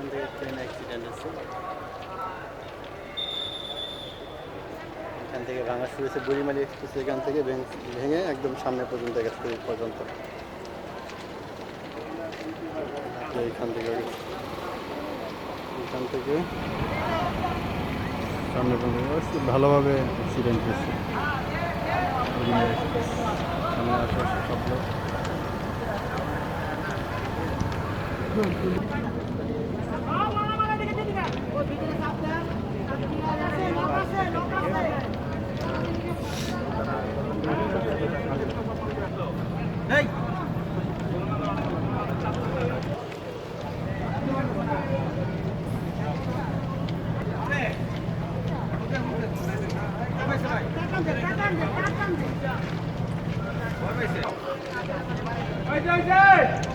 এখান থেকে train accident হচ্ছে এখান থেকে ভাঙা শুরু হয়েছে বুড়িমারি এক্সপ্রেস এখান থেকে ভেঙ- ভেঙে একদম সামনে পর্যন্ত গেছে পর্যন্ত তো এইখান থেকে এখান থেকে সামনে পর্যন্ত ভালোভাবে অ্যাক্সিডেন্ট হয়েছে বুড়িমারি এক্সপ্রেস সামনে আশেপাশে সব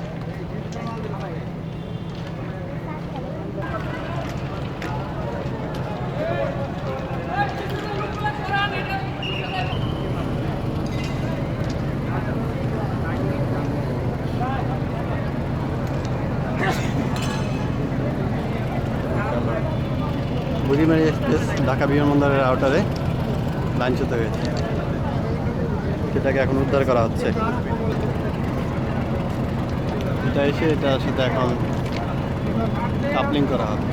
বুড়িমারি এক্সপ্রেস, ঢাকা বিমানবন্দরের আউটারে লাইনচ্যুত হয়েছে। সেটাকে এখন উদ্ধার করা হচ্ছে। এটা এসে এটা সাথে এখন কাপলিং করা হবে।